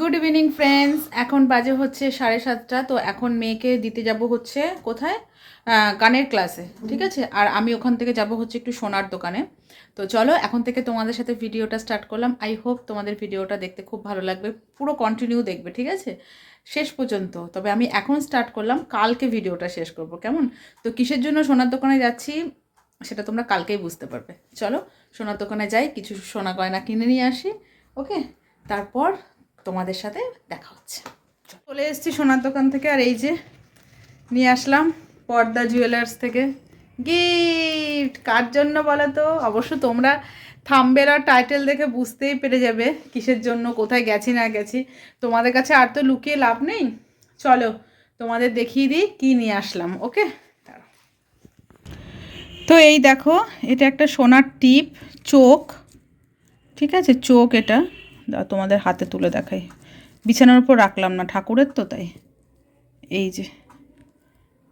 Good evening friends এখন বাজে হচ্ছে সাড়ে সাতটা, তো এখন মেয়েকে দিতে যাব হচ্ছে কোথায়? গানের ক্লাসে ঠিক আছে? আর আমি ওখান থেকে যাব হচ্ছে একটু সোনার দোকানে। তো চলো, এখন থেকে তোমাদের সাথে ভিডিওটা স্টার্ট করলাম। আই হোপ তোমাদের ভিডিওটা দেখতে খুব ভালো লাগবে, পুরো কন্টিনিউ দেখবে, ঠিক আছে? শেষ পর্যন্ত। তবে আমি এখন স্টার্ট করলাম, কালকে ভিডিওটা শেষ করব, কেমন? তো কিসের জন্য সোনার দোকানে যাচ্ছি, সেটা তোমরা কালকেই বুঝতে পারবে। চলো, সোনার দোকানে যাই, কিছু সোনা গয়না কিনে নিয়ে আসি ওকে তারপর তোমাদের সাথে দেখা হচ্ছে। চলে এসেছি সোনার দোকান থেকে, আর এই যে নিয়ে আসলাম পর্দা জুয়েলার্স থেকে। গিফট কার জন্য বলো তো অবশ্য তোমরা থাম্বের আর টাইটেল দেখে বুঝতেই পেরে যাবে কিসের জন্য, কোথায় গেছি, না গেছি। তোমাদের কাছে আর তো লুকিয়ে লাভ নেই। চলো, তোমাদের দেখিয়ে দিই কী নিয়ে আসলাম, ওকে? তো এই দেখো, এটা একটা সোনার টিপ, চোখ। ঠিক আছে? চোখ এটা। তোমাদের হাতে তুলে দেখাই। বিছানার উপর রাখলাম না, ঠাকুরের তো তাই। এই যে,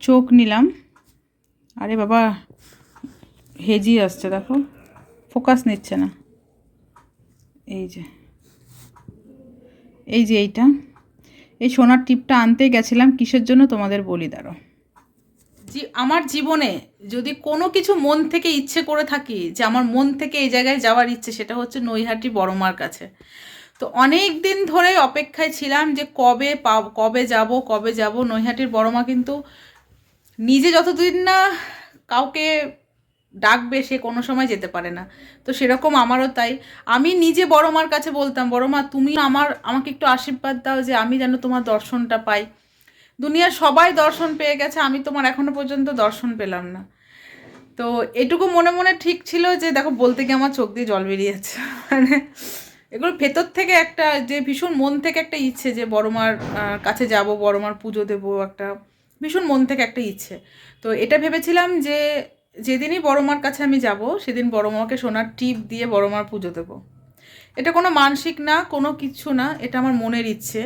চোখ নিলাম। আরে বাবা, হেজি আসছে, দেখো। ফোকাস নিচ্ছে না। এই যে এই যে এইটা। এই সোনার টিপটা আনতে গেছিলাম, কিসের জন্য তোমাদের বলি দাঁড়ো আমার জীবনে যদি কোনো কিছু মন থেকে ইচ্ছে করে থাকি যে আমার মন থেকে এই জায়গায় যাওয়ার ইচ্ছে, সেটা হচ্ছে নৈহাটি বড়মার কাছে। তো অনেক দিন ধরে অপেক্ষায় ছিলাম যে কবে পাব, কবে যাব কবে যাব। নৈহাটির বড়মা কিন্তু নিজে যতদিন না কাউকে ডাকবে, সে কোনো সময় যেতে পারে না। তো সেরকম আমারও তাই। আমি নিজে বড়মার কাছে বলতাম, বড়মা, তুমি আমার, আমাকে একটু আশীর্বাদ দাও যে আমি যেন তোমার দর্শনটা পাই। দুনিয়ার সবাই দর্শন পেয়ে গেছে, আমি তোমার এখনও পর্যন্ত দর্শন পেলাম না। তো এটুকু মনে মনে ঠিক ছিল যে, দেখো, বলতে গিয়ে আমার চোখ দিয়ে জল বেরিয়ে যাচ্ছে মানে এগুলো ভেতর থেকে একটা যে ভীষণ মন থেকে একটা ইচ্ছে যে, বড়মার কাছে যাব, বড়মার পুজো দেবো একটা ভীষণ মন থেকে একটা ইচ্ছে। তো এটা ভেবেছিলাম যে, যেদিনই বড়মার কাছে আমি যাব, সেদিন বড়মাকে সোনার টিপ দিয়ে বড়মার পুজো দেবো। এটা কোনো মানসিক না, কোনো কিচ্ছু না, এটা আমার মনের ইচ্ছে।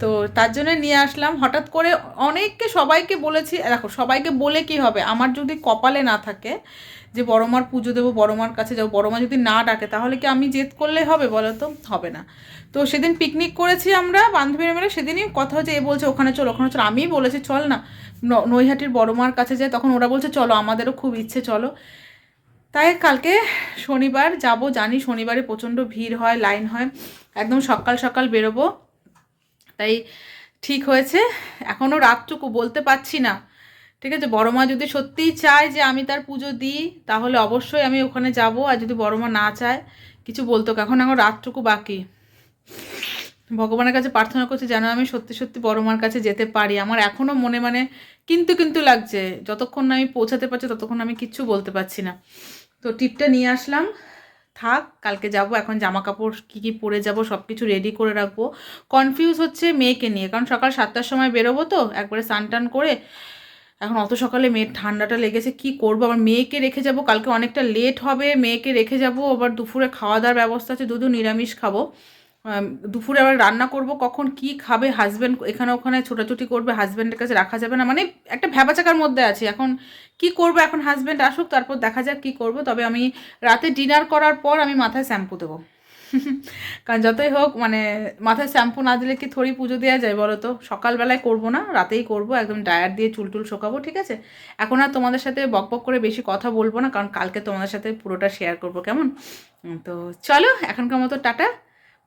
তো তার জন্য নিয়ে আসলাম। হঠাৎ করে অনেককে সবাইকে বলেছি, দেখো, সবাইকে বলে কি হবে? আমার যদি কপালে না থাকে যে বড়মার পুজো দেবো, বড়মার কাছে যাব, বড়মা যদি না ডাকে, তাহলে কি আমি জেদ করলে হবে বলো তো হবে না। তো সেদিন পিকনিক করেছি আমরা বান্ধবীরা মিলে, সেদিনই কথা হচ্ছে এ বলছে, ওখানে চল ওখানে চল। আমিই বলেছি, চল না। নৈহাটির বড়মার কাছে যায় তখন ওরা বলছে, চলো, আমাদেরও খুব ইচ্ছে, চলো। তাই কালকে শনিবার যাব, জানি শনিবারে প্রচণ্ড ভিড় হয়, লাইন হয়, একদম সকাল সকাল বেরোবো। তাই ঠিক হয়েছে। এখনও রাতটুকু বলতে পারছি না। ঠিক আছে, বড় মা যদি সত্যিই চায় যে আমি তার পুজো দিই, তাহলে অবশ্যই আমি ওখানে যাব। আর যদি বড় মা না চায়, কিছু বলতো এখন এখন রাতটুকু বাকি। ভগবানের কাছে প্রার্থনা করছি যেন আমি সত্যি সত্যি বড় মার কাছে যেতে পারি। আমার এখনও মনে মানে কিন্তু কিন্তু লাগছে। যতক্ষণ না আমি পৌঁছাতে পারছি, ততক্ষণ আমি কিচ্ছু বলতে পারছি না। তো টিপটা নিয়ে আসলাম। থাক, কালকে যাব, এখন জামা কাপড় কী কী পরে যাব সব কিছু রেডি করে রাখব। কনফিউজ হচ্ছে মেয়েকে নিয়ে, কারণ সকাল সাতটার সময় বেরোবো তো, একবারে স্নান টান করে, এখন অত সকালে মেয়ের ঠান্ডাটা লেগেছে, কি করব? আবার মেয়েকে রেখে যাব, কালকে অনেকটা লেট হবে, মেয়েকে রেখে যাব, আবার দুপুরে খাওয়া দাওয়ার ব্যবস্থা আছে দুধু নিরামিষ খাব। দুপুরে আবার রান্না করব, কখন কি খাবে হাজব্যান্ড এখানে ওখানে ছোটাছুটি করবে হাজব্যান্ডের কাছে রাখা যাবে না মানে একটা ভ্যাবাচাকার মধ্যে আছি। এখন কি করব, এখন হাজব্যান্ড আসুক, তারপর দেখা যাক কি করব। তবে আমি রাতে ডিনার করার পর আমি মাথায় শ্যাম্পু দেবো। কারণ যতই হোক মানে মাথায় শ্যাম্পু না দিলে কি থরি পুজো দেওয়া যায় বলো তো সকালবেলায় করব না, রাতেই করব, একদম ডায়ার দিয়ে চুল টুল শোকাবো, ঠিক আছে? এখন আর তোমাদের সাথে বক বক করে বেশি কথা বলব না, কারণ কালকে তোমাদের সাথে পুরোটা শেয়ার করব, কেমন? তো চলো, এখনকার মতো টাটা।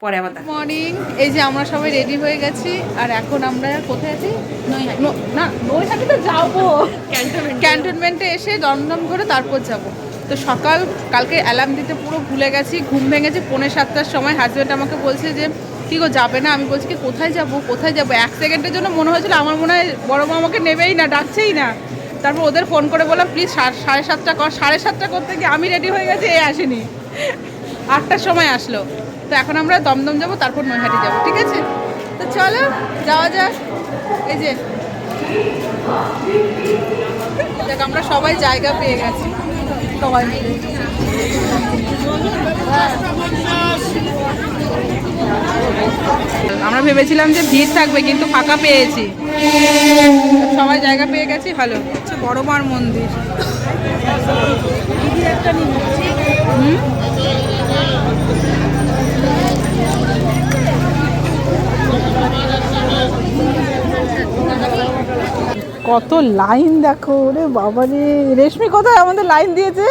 পরে আবার মর্নিং এই যে আমরা সবাই রেডি হয়ে গেছি আর এখন আমরা কোথায় আছি? ন- না নৈহাটি তো যাব ক্যান্টনমেন্টে এসে দমদম করে তারপর যাব। তো সকাল কালকে অ্যালার্ম দিতে পুরো ভুলে গেছি ঘুম ভেঙেছে পৌনে সাতটার সময় হাজব্যান্ড আমাকে বলছে যে কী গো যাবে না? আমি বলছি কি কোথায় যাব? কোথায় যাব? এক সেকেন্ডের জন্য মনে হয়েছিল আমার মনে হয় বড় মা আমাকে নেবেই না ডাকছেই না। তারপর ওদের ফোন করে বললাম প্লিজ সাড়ে সাতটা কর সাড়ে সাতটা করতে গিয়ে আমি রেডি হয়ে গেছি এ আসেনি। আটটার সময় আসলো। তো এখন আমরা দমদম যাব, তারপর নৈহাটি যাব, ঠিক আছে? তো চলো, যাওয়া যাক। এই যে, দেখ, আমরা সবাই জায়গা পেয়ে গেছি, সবাই মিলে। আমরা ভেবেছিলাম যে ভিড় থাকবে, কিন্তু ফাঁকা পেয়েছি। সবাই জায়গা পেয়ে গেছি, ভালো। হচ্ছে বড় মার মন্দির। কত লাইন দেখো রে বাবা রে। রেশমি কোথায়? আমাদের লাইন দিয়েছে।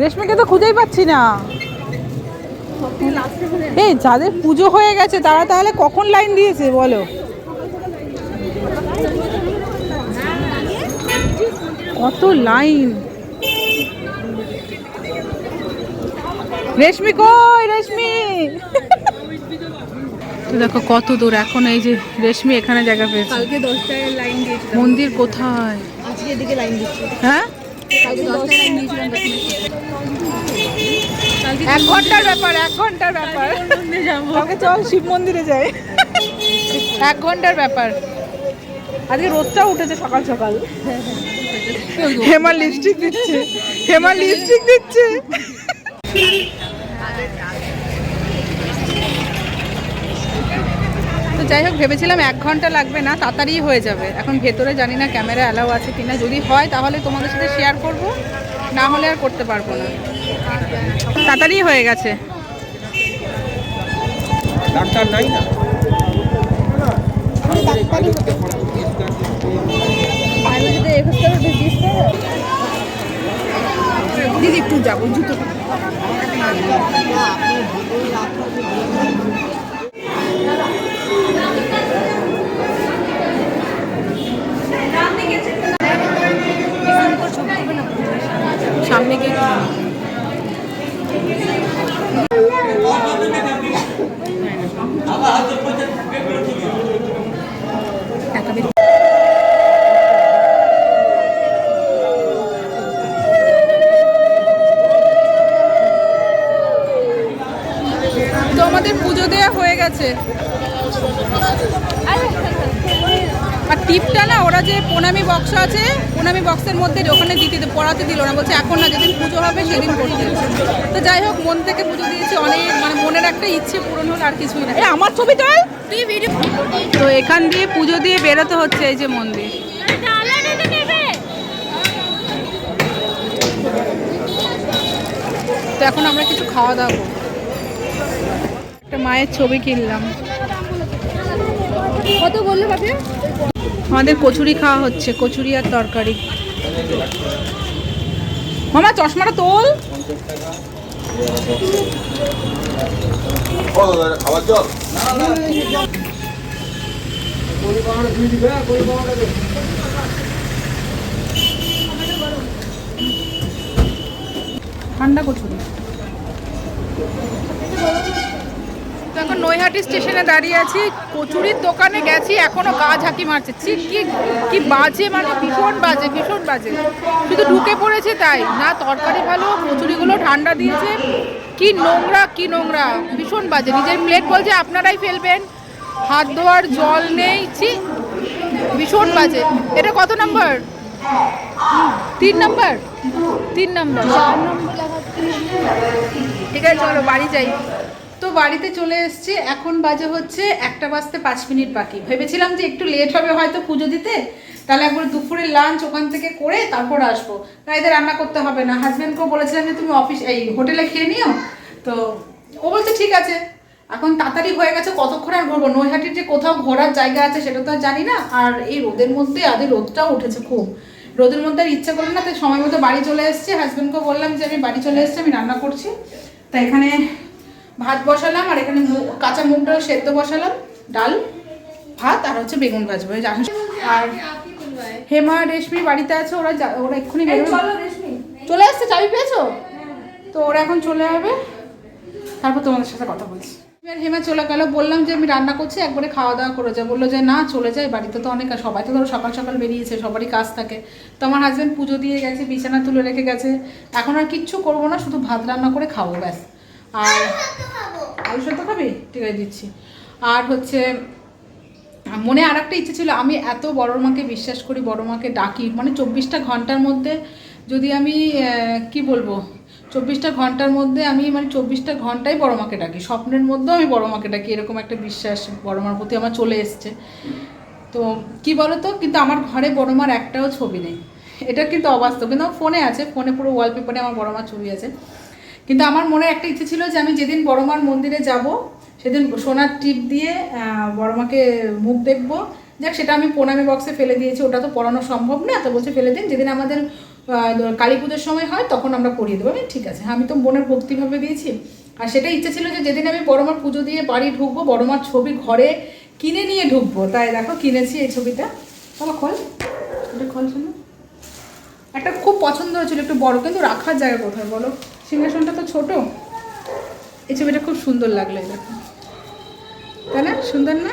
রেশমিকে তো খুঁজেই পাচ্ছি না। এই, যাদের পুজো হয়ে গেছে, তারা তাহলে কখন লাইন দিয়েছে, বলো? কত লাইন। রেশমি কই? রেশমি। তো দেখো কত দূর এখন এই যে রেশমি এখানে জায়গা পেয়েছে। কালকে দশটায় লাইন দিয়েছিলাম। মন্দির কোথায়? আজকে এদিকে লাইন দিচ্ছি। হ্যাঁ? কালকে দশটায় লাইন দিয়েছিলাম এক ঘণ্টার ব্যাপার এক ঘণ্টার ব্যাপার। যাব? কালকে চল শিব মন্দিরে যাই। এক ঘণ্টার ব্যাপার। আজকে রোদটাও উঠেছে সকাল সকাল। হেমা লিপস্টিক দিচ্ছে। হেমা লিপস্টিক দিচ্ছে। যাই হোক ভেবেছিলাম এক ঘণ্টা লাগবে না তাড়াতাড়ি হয়ে যাবে। এখন ভেতরে জানি না ক্যামেরা অ্যালাউ আছে কিনা। যদি হয় তাহলে তোমাদের সাথে শেয়ার করব না হলে আর করতে পারব না। তাড়াতাড়ি হয়ে গেছে। ডাক্তার নাই না? দিদি একটু যাব জুতো আর টিপটা না ওরা যে প্রণামী বক্স আছে প্রণামী বক্সের মধ্যে ওখানে দিতে পড়াতে দিল না বলছে এখন না যেদিন পুজো হবে সেদিন করতে তো যাই হোক মন থেকে পুজো দিয়েছি অনেক মানে মনের একটা ইচ্ছে পূরণ হলো আর কিছুই না। এ আমার ছবি তুই ভিডিও তো এখান দিয়ে পুজো দিয়ে বেরোতে হচ্ছে এই যে মন্দির। তো এখন আমরা কিছু খাওয়া দাওয়া করব। একটা মায়ের ছবি কিনলাম। কত বলল আমাদের কচুরি খাওয়া হচ্ছে কচুরি আর তরকারি। মামা চশমাটা তোল। ঠান্ডা কচুরি। এখন নৈহাটি স্টেশনে দাঁড়িয়ে আছি। কচুরির দোকানে গেছি, এখনও গা ঝাঁকি মারছে। কি কি বাজে মানে ভীষণ বাজে ভীষণ বাজে। শুধু ঢুকে পড়েছে তাই। না, তরকারি ভালো, কচুরিগুলো ঠান্ডা দিয়েছে। কি নোংরা কি নোংরা, ভীষণ বাজে। নিজের প্লেট বলছে, আপনারাই ফেলবেন। হাত ধোয়ার জল নেই। ছি, ভীষণ বাজে। এটা কত নম্বর? তিন নম্বর? তিন নম্বর। ঠিক আছে, চলো বাড়ি যাই। তো বাড়িতে চলে এসেছি। এখন বাজে হচ্ছে একটা বাজতে পাঁচ মিনিট বাকি। ভেবেছিলাম যে একটু লেট হবে হয়তো পুজো দিতে। তাহলে একবার দুপুরের লাঞ্চ ওখান থেকে করে তারপর আসব। রাইতে রান্না করতে হবে না। হাজব্যান্ডকেও বলেছিলাম যে, তুমি অফিস এই হোটেলে খেয়ে নিও। তো ও বলছে, ঠিক আছে। এখন তাড়াতাড়ি হয়ে গেছে, কতক্ষণ আর ঘুরবো? নৈহাটির যে কোথাও ঘোরার জায়গা আছে সেটা তো আর জানি না। আর এই রোদের মধ্যে আদি রোদটাও উঠেছে খুব। রোদের মধ্যে আর ইচ্ছা করল না, তাই সময় মতো বাড়ি চলে এসেছি। হাজব্যান্ডকে বললাম যে, আমি বাড়ি চলে এসেছি, আমি রান্না করছি। তা এখানে ভাত বসালাম আর এখানে কাঁচা মুগ ডাল সেদ্ধ বসালাম ডাল ভাত আর হচ্ছে বেগুন ভাজবো এই জানো আর হেমা রেশমি বাড়িতে আছে ওরা ওরা এক্ষুনি চলে আসছে চাবি পেয়েছ? তো ওরা এখন চলে যাবে তারপর তোমাদের সাথে কথা বলছি। এবার হেমা চলে গেল বললাম যে আমি রান্না করছি একবারে খাওয়া দাওয়া করে যা বলল যে না চলে যাই বাড়িতে তো অনেক সবাই তো ধরো সকাল সকাল বেরিয়েছে সবারই কাজ থাকে। তো আমার হাজব্যান্ড পুজো দিয়ে গেছে বিছানা তুলে রেখে গেছে। এখন আর কিচ্ছু করব না শুধু ভাত রান্না করে খাব ব্যাস। আর আলু সেদ্ধ খাবি? ঠিক আছে, দিচ্ছি। আর হচ্ছে, মনে আর একটা ইচ্ছে ছিল, আমি এত বড় মাকে বিশ্বাস করি, বড় মাকে ডাকি মানে চব্বিশটা ঘণ্টার মধ্যে যদি আমি কি বলব, চব্বিশটা ঘণ্টার মধ্যে আমি মানে চব্বিশটা ঘন্টাই বড় মাকে ডাকি, স্বপ্নের মধ্যেও আমি বড় মাকে ডাকি, এরকম একটা বিশ্বাস বড় মার প্রতি আমার চলে এসছে। তো কি বলো তো কিন্তু আমার ঘরে বড় মার একটাও ছবি নেই। এটা কিন্তু অবাস্তব, কিন্তু আমার ফোনে আছে, ফোনে পুরো ওয়ালপেপারে আমার বড় মার ছবি আছে। কিন্তু আমার মনে একটা ইচ্ছে ছিল যে আমি যেদিন বড় মার মন্দিরে যাব সেদিন সোনার টিপ দিয়ে আহ, বড় মাকে মুখ দেখব। যাক সেটা আমি প্রণামী বক্সে ফেলে দিয়েছি। ওটা তো পড়ানো সম্ভব না তো বলছে ফেলে দিন। যেদিন আমাদের কালী পুজোর সময় হয় তখন আমরা পড়িয়ে দেবো। আমি ঠিক আছে আমি তো বোনের ভক্তিভাবে দিয়েছি। আর সেটা ইচ্ছে ছিল যে যেদিন আমি বড়মার পুজো দিয়ে বাড়ি ঢুকবো বড়মার ছবি ঘরে কিনে নিয়ে ঢুকবো। তাই দেখো কিনেছি এই ছবিটা। বাবা খোল। এটা খোল শোনো। একটা খুব পছন্দ হয়েছিল একটু বড় কিন্তু রাখার জায়গা কোথায় বলো? সিংহাসনটা তো ছোট। এই ছবিটা খুব সুন্দর লাগল এই দেখো। তাই না? সুন্দর না?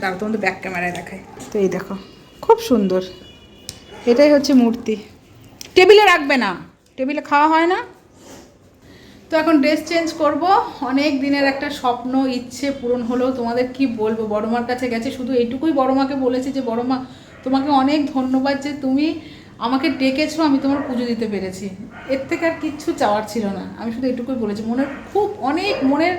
দাঁড়াও, তোমাদের ব্যাক ক্যামেরায় দেখায় তো এই দেখো, খুব সুন্দর। এটাই হচ্ছে মূর্তি। টেবিলে রাখবে না। টেবিলে খাওয়া হয় না। তো এখন ড্রেস চেঞ্জ করব। অনেক দিনের একটা স্বপ্ন, ইচ্ছে পূরণ হলো। তোমাদের কি বলব? বড়মার কাছে গেছে। শুধু এইটুকুই বড়মাকে বলেছি যে, বড়মা, তোমাকে অনেক ধন্যবাদ যে তুমি আমাকে ডেকেছো, আমি তোমার পুজো দিতে পেরেছি। এর থেকে আর কিচ্ছু চাওয়ার ছিল না। আমি শুধু এটুকুই বলেছি, মনের খুব অনেক, মনের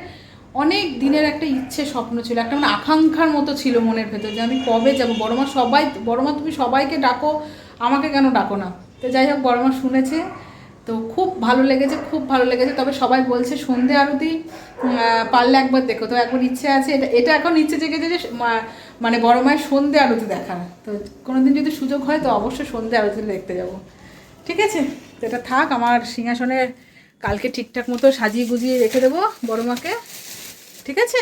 অনেক দিনের একটা ইচ্ছে, স্বপ্ন ছিল, একটা মানে আকাঙ্ক্ষার মতো ছিল মনের ভেতর যে আমি কবে যাব। বড়মা সবাই, বড়মা তুমি সবাইকে ডাকো, আমাকে কেন ডাকো না? তো যাই হোক, বড়মা শুনেছে, তো খুব ভালো লেগেছে, খুব ভালো লেগেছে। তবে সবাই বলছে, সন্ধে আরতি পারলে একবার দেখো। তো এখন ইচ্ছে আছে, এটা এটা এখন ইচ্ছে জেগেছে যে মানে বড় মায়ের সন্ধে আরতি দেখার তো কোনোদিন যদি সুযোগ হয়, তো অবশ্যই সন্ধে আরতি দেখতে যাব। ঠিক আছে? তো এটা থাক, আমার সিংহাসনে কালকে ঠিকঠাক মতো সাজিয়ে গুজিয়ে রেখে দেবো বড় মাকে। ঠিক আছে?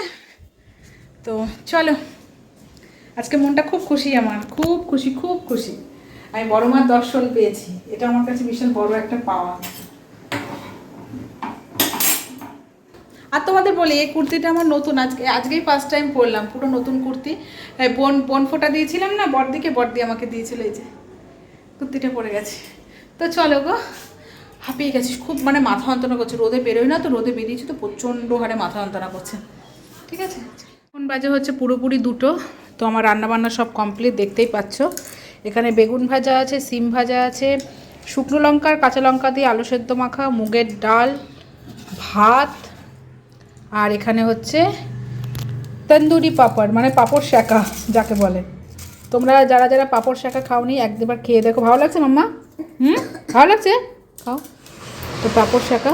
তো চলো। আজকে মনটা খুব খুশি আমার, খুব খুশি খুব খুশি। আমি বড় মার দর্শন পেয়েছি। এটা আমার কাছে ভীষণ বড় একটা পাওয়া। আর তোমাদের বলি, এই কুর্তিটা আমার নতুন। আজকে আজকেই ফার্স্ট টাইম পরলাম, পুরো নতুন কুর্তি। বোন বোন ফোটা দিয়েছিলাম না, বড়দিকে বড়দি আমাকে দিয়েছিল এই যে, কুর্তিটা পরে গেছে। তো চলো গো, হাঁপিয়ে গেছি, খুব মানে মাথা যন্ত্রণা করছে। রোদে বেরোয় না তো, রোদে বেরিয়েছি তো, প্রচণ্ড হারে মাথা যন্ত্রণা করছে। ঠিক আছে? এখন বাজে হচ্ছে পুরোপুরি দুটো, তো আমার রান্নাবান্না সব কমপ্লিট দেখতেই পাচ্ছ। এখানে বেগুন ভাজা আছে, সিম ভাজা আছে, শুকনো লঙ্কার কাঁচা লঙ্কা দিয়ে আলু সেদ্ধ মাখা, মুগের ডাল, ভাত আর এখানে হচ্ছে তন্দুরি পাপড় মানে পাপড় শাঁকা যাকে বলে। তোমরা যারা যারা পাপড় শাঁকা খাওনি একবার খেয়ে দেখো। ভালো লাগছে মাম্মা? হুম? ভালো লাগছে? খাও। তো পাপড় শাঁকা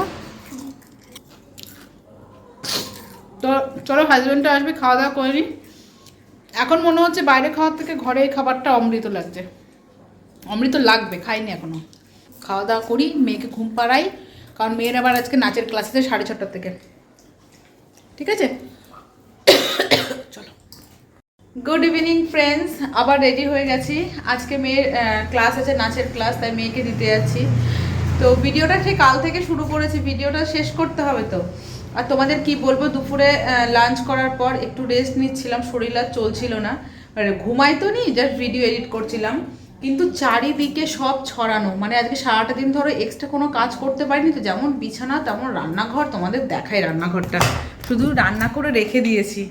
তো চলো হাজব্যান্ডটা আসবে, খাওয়া দাওয়া করে নিই এখন মনে হচ্ছে বাইরে খাওয়ার থেকে ঘরে এই খাবারটা অমৃত লাগছে। অমৃত লাগবে, খাইনি এখনও। খাওয়া দাওয়া করি, মেয়েকে ঘুম পাড়াই, কারণ মেয়ের আবার আজকে নাচের ক্লাসে সাড়ে ছটার থেকে। ঠিক আছে? চলো। গুড ইভিনিং ফ্রেন্ডস আবার রেডি হয়ে গেছি। আজকে মেয়ের ক্লাস আছে, নাচের ক্লাস তাই মেয়েকে দিতে যাচ্ছি। তো ভিডিওটা ঠিক কাল থেকে শুরু করেছি। ভিডিওটা শেষ করতে হবে তো। আর তোমাদের কি বলব, দুপুরে লাঞ্চ করার পর একটু রেস্ট নিচ্ছিলাম, শরীর আর চলছিল না। মানে ঘুমাই তো নি জাস্ট ভিডিও এডিট করছিলাম। কিন্তু চারিদিকে সব ছড়ানো। মানে আজকে সারাটা দিন ধরো এক্সট্রা কোনো কাজ করতে পারিনি তো, যেমন বিছানা, তেমন রান্নাঘর তোমাদের দেখাই রান্নাঘরটা। শুধু রান্না করে রেখে দিয়েছি।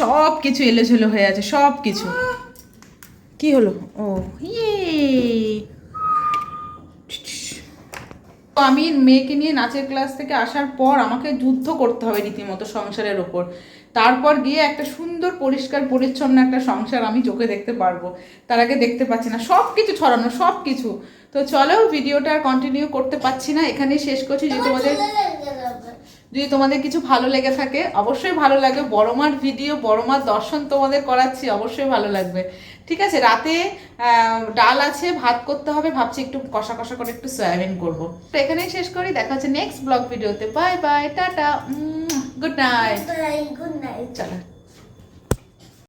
সব কিছু এলোঝেলো হয়ে আছে, সব কিছু। কি হলো? ও ইয়ে। তো আমি মেয়েকে নিয়ে নাচের ক্লাস থেকে আসার পর আমাকে যুদ্ধ করতে হবে রীতিমতো সংসারের ওপর। তারপর গিয়ে একটা সুন্দর, পরিষ্কার, পরিচ্ছন্ন একটা সংসার আমি চোখে দেখতে পারব। তার আগে দেখতে পাচ্ছি না, সব কিছু ছড়ানো, সব কিছু। তো চলো, ভিডিওটা কন্টিনিউ করতে পারছি না। এখানেই শেষ করছি যদি তোমাদের যদি তোমাদের কিছু ভালো লেগে থাকে অবশ্যই ভালো লাগবে। বড়মার ভিডিও বড়মার দর্শন তোমাদের করাচ্ছি অবশ্যই ভালো লাগবে। ঠিক আছে রাতে আহ, ডাল আছে ভাত করতে হবে ভাবছি একটু কষা কষা করে একটু সয়াবিন করব। তো এখানেই শেষ করি দেখা হচ্ছে নেক্সট ব্লগ ভিডিওতে bye bye tata good night good night চলো।